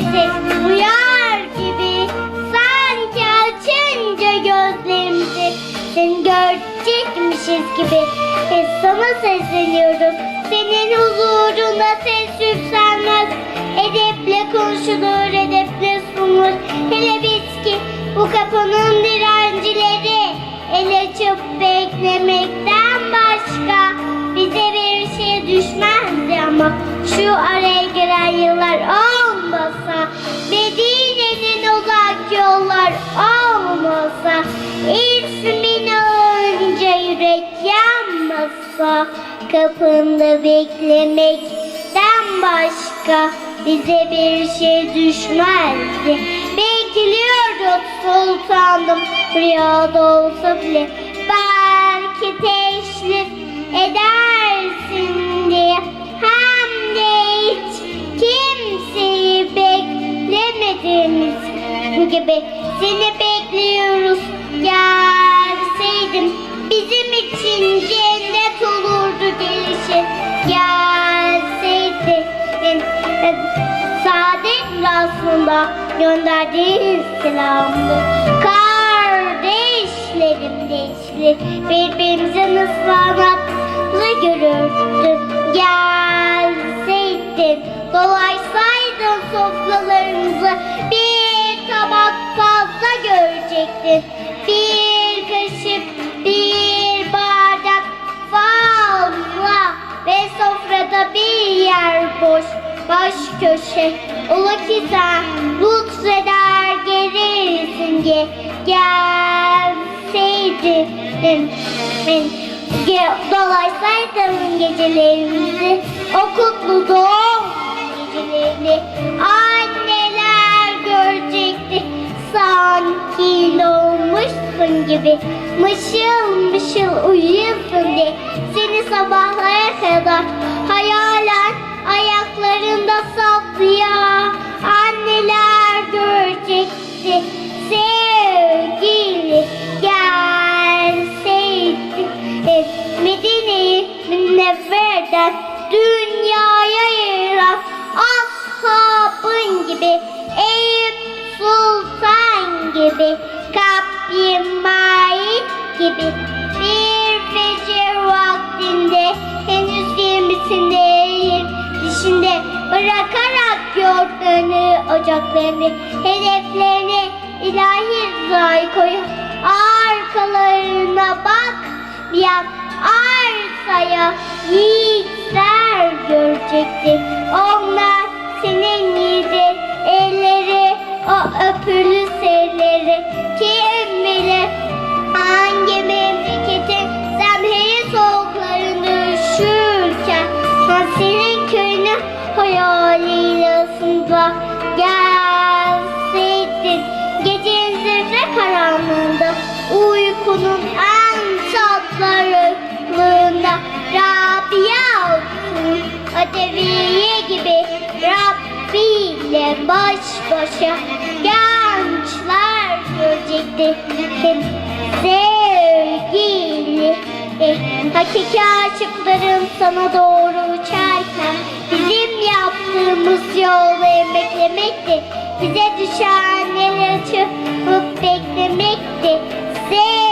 sesi gibi sanki açınca gözlerimizi seni görecekmişiz gibi sana sesleniyoruz. Senin huzurunda ses yükselmez. Konuşulur, edeple sunulur. Hele biz ki bu kapının direncileri el açıp beklemekten başka bize bir şey düşmezdi ama şu araya giren yıllar o olmasa Medine'nin uzak yollar olmasa İsmin önce yürek yanmasa Kapında beklemekten başka bize bir şey düşmezdi. Bekliyorduk sultanım rüyada olsa bile. Belki teşrif edersin diye. Hem gibi. Seni bekliyoruz. Gelseydin Bizim için cennet olurdu gelişin Gelseydin. Saadet aslında gönderdiğin selamdı Kardeşlerim değişli Birbirimizin ıslanaklı görürdü. Gelseydin Dolaysaydın sofralarımızı Bir tabak fazla görecektin. Bir kaşık bir bardak fazla Ve sofrada bir yer boş baş köşe. Ola ki sen lütfeder gelirsin diye Gelseydin. Ge- Dolaysaydın gecelerimizi O kutlu doğum gibi. Mışıl mışıl uyuyorsun diye Seni sabahlara kadar Hayalen ayaklarında yoğurtlarını Ocaklarını Hedeflerini ilahi rızayı koyup Arkalarına bak bir an arsaya yiğitler görecekti. Hayaliyle ısınma gelseydin. Gecenin zifre karanlığında uykunun en tatlarında Rabia olsun Adeviye gibi Rabbi ile baş başa gençler görecekti sevgili Hakiki aşıkların sana doğru uçarken Hakkımız yolda yemek. Bize düşen el açıp beklemekti. Sev